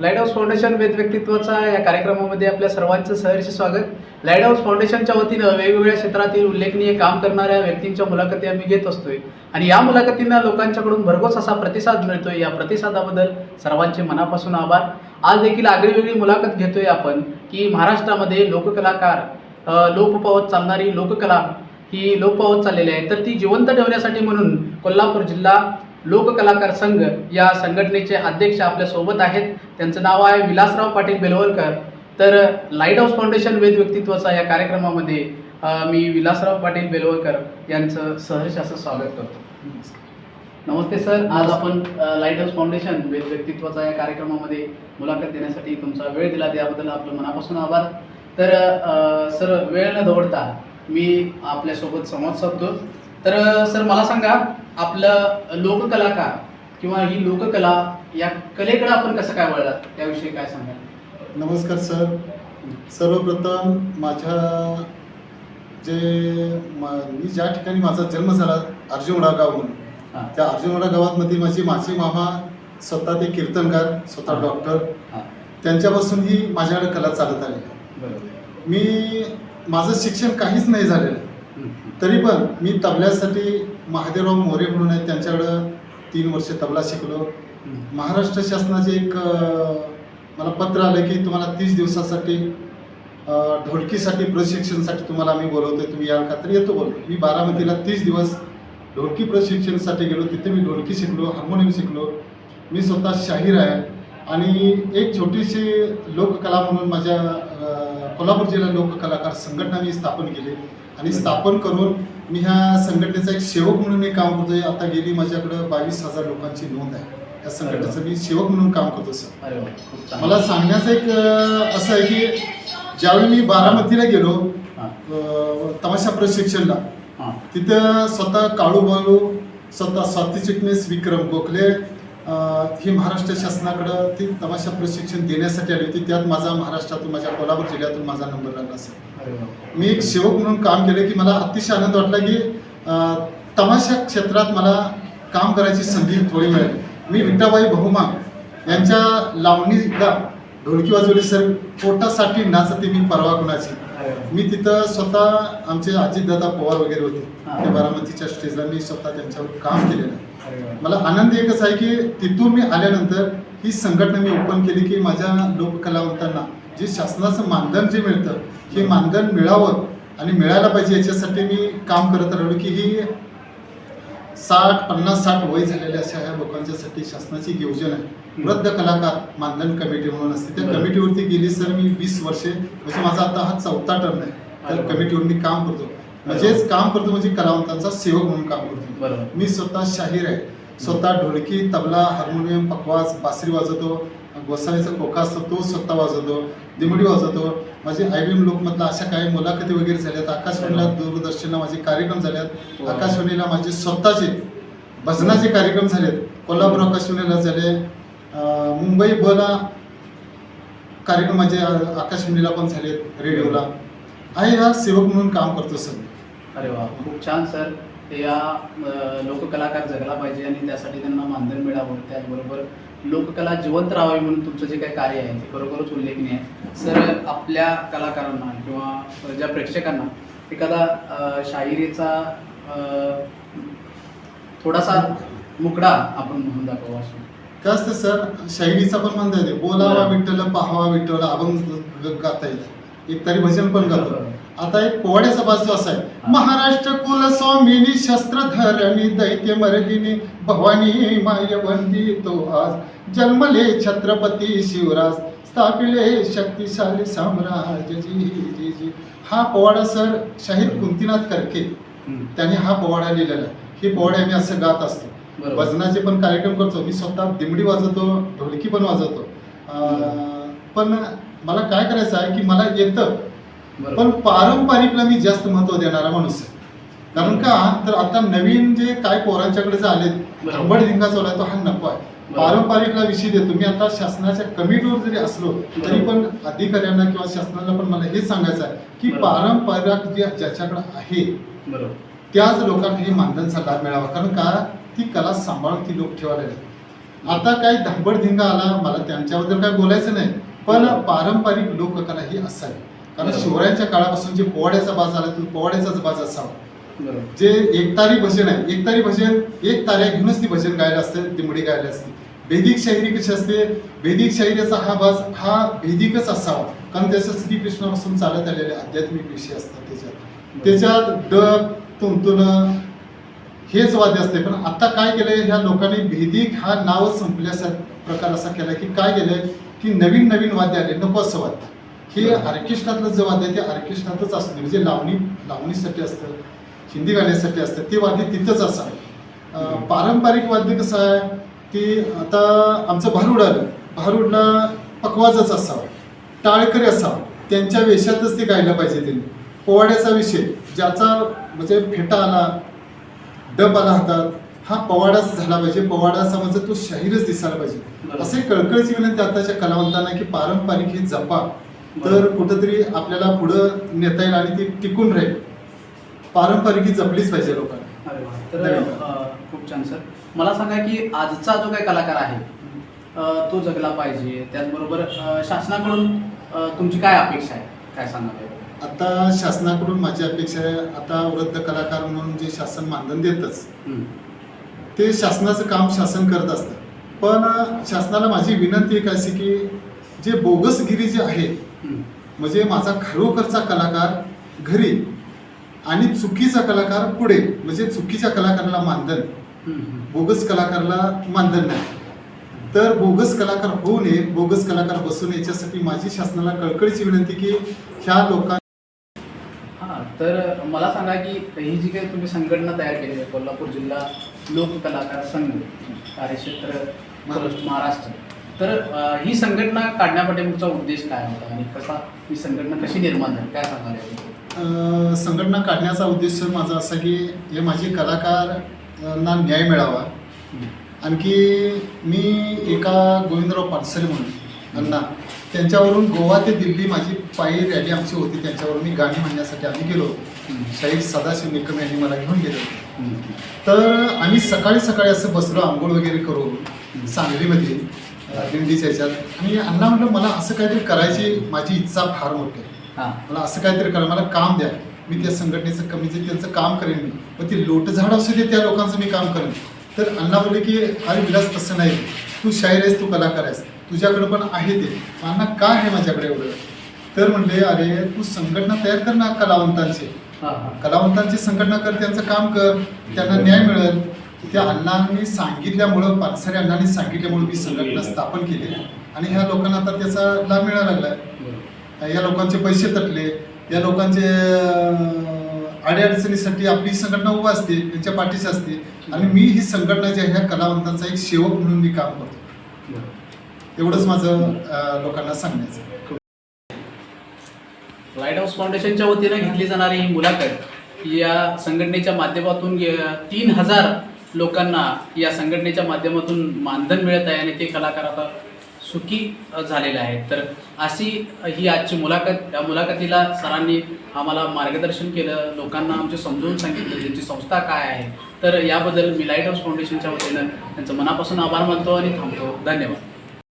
Light house foundation वेद व्यक्तित्वाचा या कार्यक्रमामध्ये आपल्या सर्वांचं सहर्ष स्वागत. लाइट हाऊस फाउंडेशनच्या वतीनं वेगवेगळ्या क्षेत्रातील उल्लेखनीय काम करणाऱ्या व्यक्तींच्या मुलाखती आम्ही घेत असतोय. आणि या मुलाखतींना लोकांच्याकडून भरघोस असा प्रतिसाद मिळतोय. या प्रतिसादाबद्दल सर्वांचे मनापासून आभार. आज देखील आगळीवेगळी मुलाखत घेतोय आपण की महाराष्ट्रामध्ये लोककलाकार अ, लोप पावत चालणारी लोककला ही लोप पावत चाललेली आहे. तर ती जिवंत ठेवण्यासाठी म्हणून कोल्हापूर जिल्हा लोककलाकार संघ या संघटनेचे अध्यक्ष आपल्यासोबत आहेत. त्यांचं नाव आहे विलासराव पाटील बेलवलकर. तर लाइट हाऊस फाउंडेशन वेद व्यक्तित्वाचा या कार्यक्रमामध्ये मी विलासराव पाटील बेलवलकर यांचं सहर्ष असं स्वागत करतो. नमस्ते सर. आज आपण लाइट हाऊस फाउंडेशन वेद व्यक्तित्वाचा या कार्यक्रमामध्ये मुलाखत देण्यासाठी तुमचा वेळ दिला. त्याबद्दल आपलं मनापासून आभार. तर सर वेळ न दवडता मी आपल्यासोबत संवाद साधतो. तर सर मला सांगा आपलं लोककलाकार किंवा ही लोककला या कलेकडे आपण कसं काय वळलात? त्याविषयी काय सांगाल? नमस्कार सर. सर्वप्रथम माझ्या जे म- ज्या ठिकाणी माझा जन्म झाला अर्जुनवडा गाव म्हणून हां. त्या अर्जुनवडा गावामध्ये माझे माझे मामा स्वतः ते कीर्तनकार स्वतः. डॉक्टर. त्यांच्यापासून ही माझ्याकडे कला चालत आली. मी माझं शिक्षण काहीच नाही झालेलं. तरी पण मी तबल्यासाठी महादेवराव मोरे म्हणून आहेत त्यांच्याकडं तीन वर्ष तबला शिकलो. महाराष्ट्र शासनाचे एक मला पत्र आलं की तुम्हाला तीस दिवसासाठी ढोलकीसाठी प्रशिक्षणसाठी तुम्हाला आम्ही बोलवतोय तुम्ही याल का? तर येतो बोलतो मी बारामतीला तीस दिवस ढोलकी प्रशिक्षणासाठी गेलो तिथे मी ढोलकी शिकलो हार्मोनियम शिकलो. मी स्वतः शाहीर आहे आणि एक छोटीशी लोककला म्हणून माझ्या कोल्हापूर जिल्हा लोककलाकार संघटना मी स्थापन केली. आणि स्थापन करून मी ह्या संघटनेचा एक सेवक म्हणून मी काम करतोय. आता गेली माझ्याकडं बावीस हजार लोकांची नोंद आहे. या संघटनेचं मी सेवक म्हणून काम करतो सर. मला सांगण्याचं एक असं आहे की ज्यावेळी मी बारामतीला गेलो तमाशा प्रशिक्षणला तिथं स्वतः काळू बाळू स्वतः स्वाती चिटणीस विक्रम गोखले ही महाराष्ट्र शासनाकडं ती तमाशा प्रशिक्षण देण्यासाठी आली होती. त्यात माझा महाराष्ट्रातून माझ्या कोल्हापूर जिल्ह्यातून माझा नंबर लागला सर मी एक सेवक म्हणून काम केलं की मला अतिशय आनंद वाटला की तमाशा क्षेत्रात मला काम करायची संधी थोडी मिळाली. मी विठाबाई बहुमा यांच्या लावणीला ढोलकी वाजवली सर पोटासाठी नाचते मी परवा कुणाची? मी तिथं स्वतः आमचे अजितदादा पवार वगैरे होते. त्या बारामतीच्या स्टेजला मी स्वतः त्यांच्यावर काम केलेलं आहे. मला आनंद एकच आहे की तिथून मी आल्यानंतर ही संघटना मी ओपन केली की माझ्या लोककलावंतांना जे शासनाचं मानधन जे मिळतं हे मानधन मिळावं आणि मिळायला पाहिजे याच्यासाठी मी काम करत राहिलो की ही साठ पन्नास साठ वय झालेल्या अशा ह्या लोकांच्यासाठी शासनाची एक योजना आहे. वृद्ध कलाकार मानधन कमिटी म्हणून असते. त्या. कमिटीवरती गेली सर मी वीस वर्षे म्हणजे माझा आता हा चौथा टर्न आहे. वा. कमिटीवर मी काम करतो. म्हणजेच काम करतो म्हणजे कलावंतांचा सेवक म्हणून काम करतो. मी स्वतः शाहीर आहे. स्वतः ढोलकी तबला हार्मोनियम पकवास बासरी वाजवतो. गोसावीचा कोका असतो तो स्वतः वाजवतो दिमडी वाजवतो. माझे आय बी एम लोकमधला अशा काही मुलाखती वगैरे झाल्यात. आकाशवाणीला दूरदर्शनला माझे कार्यक्रम झालेत वा. आकाशवाणीला माझे स्वतःचे भजनाचे कार्यक्रम झालेत. कोल्हापूर आकाशवाणीला झाले. मुंबई बला कार्यक्रम माझे आकाशवाणीला पण झालेत रेडिओला. आहे हा सेवक म्हणून काम करतो सर अरे वा खूप छान सर. ते या लोककलाकार जगला पाहिजे आणि त्यासाठी त्यांना मानधन मिळावं. त्याचबरोबर लोककला जिवंत राहावी म्हणून तुमचं जे काही कार्य आहे ते बरोबरच उल्लेखनीय आहे. सर आपल्या कलाकारांना किंवा ज्या प्रेक्षकांना एखादा शाहिरीचा थोडासा मुकडा आपण म्हणून दाखवा असं. काय असतं सर शाहिरीचा पण म्हणता येते बोलावा. विठ्ठल पाहावा विठ्ठल अभंग गाता येते एक तरी भजन पण गातो आता एक पोवाड्याचा बाजू असा आहे. महाराष्ट्र कुल स्वामिनी शस्त्रधरणी दैत्य मर्दिनी भवानी माय वंदी तो आज. जन्मले छत्रपती शिवराज स्थापिले शक्तिशाली साम्राज्य जी जी जी हा पोवाडा सर शाहीर कुंतीनाथ करके. त्यांनी हा पोवाडा लिहिलेला. हे पोवाडे आम्ही असं गात असतो. वजनाचे पण कार्यक्रम करतो. मी स्वतः दिमडी वाजवतो ढोलकी पण वाजवतो. पण मला काय करायचं आहे की मला येतं. पण पारंपरिकला मी जास्त महत्त्व देणारा माणूस आहे. कारण का? तर आता नवीन जे काय पोरांच्याकडे जे आले बरोबर. धंबड धिंगा चालू तो हा नको आहे. पारंपरिकला विषय देतो. मी आता शासनाच्या कमिटीवर जरी असलो तरी. पण अधिकाऱ्यांना किंवा शासनाला पण मला हेच सांगायचं आहे की. पारंपरिक जे ज्याच्याकडे आहे त्याच लोकांना हे मानधनचा लाभ मिळावा. कारण का? ती कला सांभाळून ती लोक ठेवायला आता काही धांबडधिंगा आला मला त्यांच्याबद्दल काय बोलायचं नाही. पण पारंपरिक लोककला ही असावी. कारण शिवरायांच्या काळापासून जे पोवाड्याचा बाज आला तो पोवाड्याचाच बाज असावा. जे एकतारी भजन आहे एकतारी भजन एक ताऱ्या घेऊनच ती भजन गायला असते दिमडी गायला असते. भेदिक शाहिरी कशी असते? भेदिक शाहिरीचा हा बाज हा भेदिकच असावा. कारण त्याच्यात श्रीकृष्णापासून चालत आलेले आध्यात्मिक विषय असतात त्याच्यात. त्याच्यात डब तुंतुन हेच वाद्य असते. पण आता काय केलंय? ह्या लोकांनी भेदिक हा नावच संपल्यासारखा प्रकार असा केला की काय केलंय? की नवीन नवीन वाद्य आले नको असं वाद्य हे ऑर्केस्ट्रातलं जे वाद्य ते ऑर्केस्ट्रातच असतं. म्हणजे लावणी लावणीसाठी असतं हिंदी गाण्यासाठी असतं. ते वाद्य तिथंच असावं. पारंपरिक वाद्य कसं आहे? की आता आमचं भारूड आलं. भारूडला पकवाजच असावं. टाळकरी असावं. त्यांच्या वेशातच ते गायला पाहिजे त्यांनी. पोवाड्याचा विषय ज्याचा म्हणजे फेटा आला डब आला हातात हा पवाडाच झाला पाहिजे. पवाडा समज तो शाहीरच दिसायला पाहिजे. असे कळकळीची विनंती आताच्या कलावंतांना की पारंपरिक ही जपा. तर. कुठंतरी आपल्याला पुढं नेता येईल आणि ती टिकून राहील पारंपरिक जपलीच पाहिजे लोकांना अरे वा तर धन्यवाद. अ, खूप छान सर मला सांगा की आजचा जो काही कलाकार आहे अ, तो जगला पाहिजे त्याचबरोबर अ, शासनाकडून अ, तुमची काय अपेक्षा आहे काय याबद्दल? आता शासनाकडून माझी अपेक्षा आहे आता वृद्ध कलाकार म्हणून जे शासन मानधन देतच. ते शासनाचं काम शासन करत असतं पण शासनाला माझी विनंती एक अशी की जे बोगसगिरी जे आहे. म्हणजे माझा खरोखरचा कलाकार घरी आणि चुकीचा कलाकार पुढे म्हणजे चुकीच्या कलाकाराला मानधन. बोगस कलाकाराला मानधन नाही. तर बोगस कलाकार होऊ नये बोगस कलाकार बसू नये याच्यासाठी माझी शासनाला कळकळीची विनंती की ह्या लोकांना हा तर मला सांगा की ही जी काही तुम्ही संघटना तयार केली आहे कोल्हापूर जिल्हा लोक कलाकार संघ कार्यक्षेत्र महाराष्ट्र महाराष्ट्र. तर ही संघटना काढण्यापाठीमागचा उद्देश काय होता आणि कसा ही संघटना कशी निर्माण झाली काय सांगाल याबद्दल? अं, संघटना काढण्याचा उद्देश माझा असा की हे माझे कलाकारांना न्याय मिळावा. आणखी मी एका गोविंदराव पाटसरे म्हणून अण्णा त्यांच्यावरून गोवा ते दिल्ली माझी पायी रॅली आमची होती त्यांच्यावरून मी गाणी म्हणण्यासाठी आम्ही गेलो. शाहीर सदाशिव निकम यांनी मला घेऊन गेले होते. तर आम्ही सकाळी सकाळी असं बसलो आंघोळ वगैरे करून सांगलीमध्ये दिंडीच्या ह्याच्यात आणि अण्णा म्हटलं मला असं काहीतरी करायची माझी इच्छा फार मोठी आहे. मला असं काहीतरी करा मला काम द्या. मी त्या संघटनेचं कमी जे त्यांचं काम करेन मी. मग ते लोटझाड असू दे त्या लोकांचं मी काम करेन. तर अण्णा बोलले की अरे विलास तसं नाही. तू शाहीर आहेस तू कलाकार आहेस. तुझ्याकडे पण आहे ते. अण्णा काय आहे माझ्याकडे एवढं? तर म्हणले अरे तू संघटना तयार कर ना कलावंतांची. कलावंतांची संघटना कर त्यांचं काम कर. त्यांना न्याय मिळेल. त्या अण्णांनी सांगितल्यामुळं पानसरे अण्णांनी सांगितल्यामुळं मी संघटना स्थापन केली आणि ह्या लोकांना आता त्याचा लाभ मिळायला बरोबर. या लोकांचे पैसे तटले या लोकांचे अडीअडचणीसाठी आपली संघटना उभा असते त्यांच्या पाठीशी असते आणि मी ही संघटना जी आहे ह्या कलावंतांचा एक सेवक म्हणून मी काम करतो. एवढंच माझं लोकांना सांगण्याचं. लाइट हाऊस फाउंडेशनच्या वतीनं घेतली जाणारी ही मुलाखत या संघटनेच्या माध्यमातून तीन हजार लोकांना या संघटनेच्या माध्यमातून मानधन मिळत आहे आणि ते कलाकार आता सुखी झालेले आहेत. तर अशी ही आजची मुलाखत या मुलाखतीला सरांनी आम्हाला मार्गदर्शन केलं लोकांना आमचे समजून सांगितलं त्यांची संस्था काय आहे. तर याबद्दल मी लाइट हाऊस फाउंडेशनच्या वतीनं त्यांचं मनापासून आभार मानतो आणि थांबतो. धन्यवाद.